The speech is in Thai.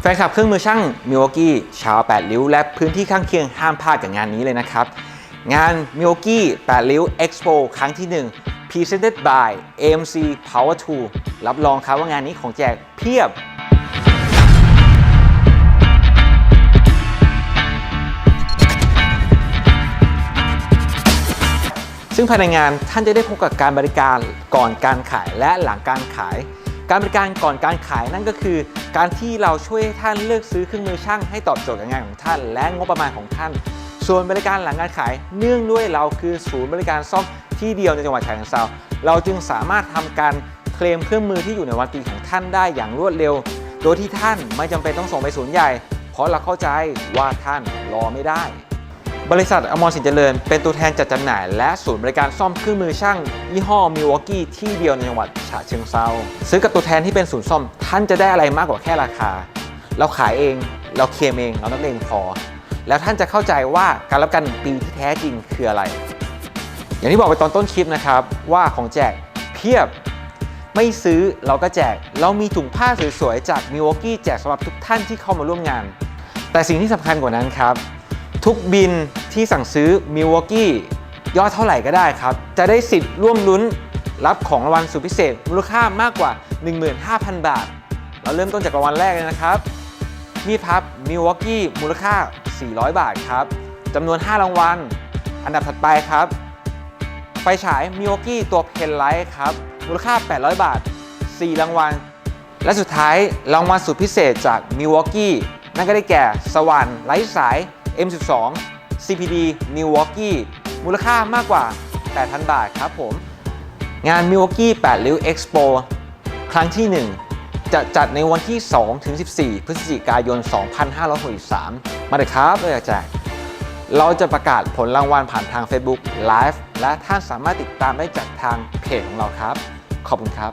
แฟนคลับเครื่องมือช่างมิว a กี้ชาว 8 ริ้ว และพื้นที่ข้างเคียงห้ามพลาดกับงานนี้เลยนะครับ งานมิว a กี้8 ริ้ว Expo ครั้งที่ 1 Presented by AMC Power Tool รับรองครับว่างานนี้ของแจกเพียบซึ่งภายในงานท่านจะได้พบกับการบริการก่อนการขายและหลังการขาย การบริการก่อนการขายนั่นก็คือ การที่เราช่วยท่านเลือกซื้อเครื่องมือช่างให้ตอบโจทย์กับงานของท่าน และงบประมาณของท่าน ส่วนบริการหลังการขายเนื่องด้วยเราคือศูนย์บริการซ่อมที่เดียวในจังหวัดฉะเชิงเทราเราจึงสามารถทำการเคลมเครื่องมือที่อยู่ในวันปีของท่านได้อย่างรวดเร็ว โดยที่ท่านไม่จำเป็นต้องส่งไปศูนย์ใหญ่ เพราะเราเข้าใจว่าท่านรอไม่ได้ บริษัทอมรสินเจริญ เป็นตัวแทนจัดจำหน่าย และศูนย์บริการซ่อมเครื่องมือช่าง ยี่ห้อมิวอกกี้ที่เดียวในจังหวัดฉะเชิงเซาซื้อกับตัวแทนที่เป็นศูนย์ซ่อม ท่านจะได้อะไรมากกว่าแค่ราคา เราขายเอง เราเคลมเองเรานักเลงพอ แล้วท่านจะเข้าใจว่าการรับประกันหนึ่งปีที่แท้จริงคืออะไร อย่างที่บอกไปตอนต้นคลิปนะครับว่าของแจกเพียบไม่ซื้อเราก็แจก เรามีถุงผ้าสวยๆจากมิวอกกี้แจกสำหรับทุกท่านที่เข้ามาร่วมงาน แต่สิ่งที่สำคัญกว่านั้นครับ ทุกบินที่สั่งซื้อมิวอกกี้ยอดเท่าไหร่ก็ได้ครับ จะได้สิทธิ์ร่วมลุ้นรับของรางวัลสุดพิเศษ มูลค่ามากกว่า 15,000 บาท เราเริ่มต้นจากรางวัลแรกเลยนะครับมีดพับมิวอกกี้มูลค่า 400 บาทครับจำนวน 5 รางวัล อันดับถัดไปครับ ไฟฉายมิวอกกี้ตัวเพนไลท์ครับ มูลค่า 800 บาท 4 รางวัล และสุดท้ายรางวัลสุดพิเศษจากมิวอกกี้นั่นก็ได้แก่สว่านไร้สาย M12 CPD Milwaukee มูลค่ามากกว่า 8,000 บาทครับผม งาน Milwaukee 8 ริ้ว Expo ครั้งที่ 1 จะจัดในวันที่ 2-14 พฤศจิกายน 2563 มาเลยครับเลยอยากแจกเราจะประกาศผลรางวัลผ่านทาง Facebook Live และท่านสามารถติดตามได้จากทางเพจของเราครับ ขอบคุณครับ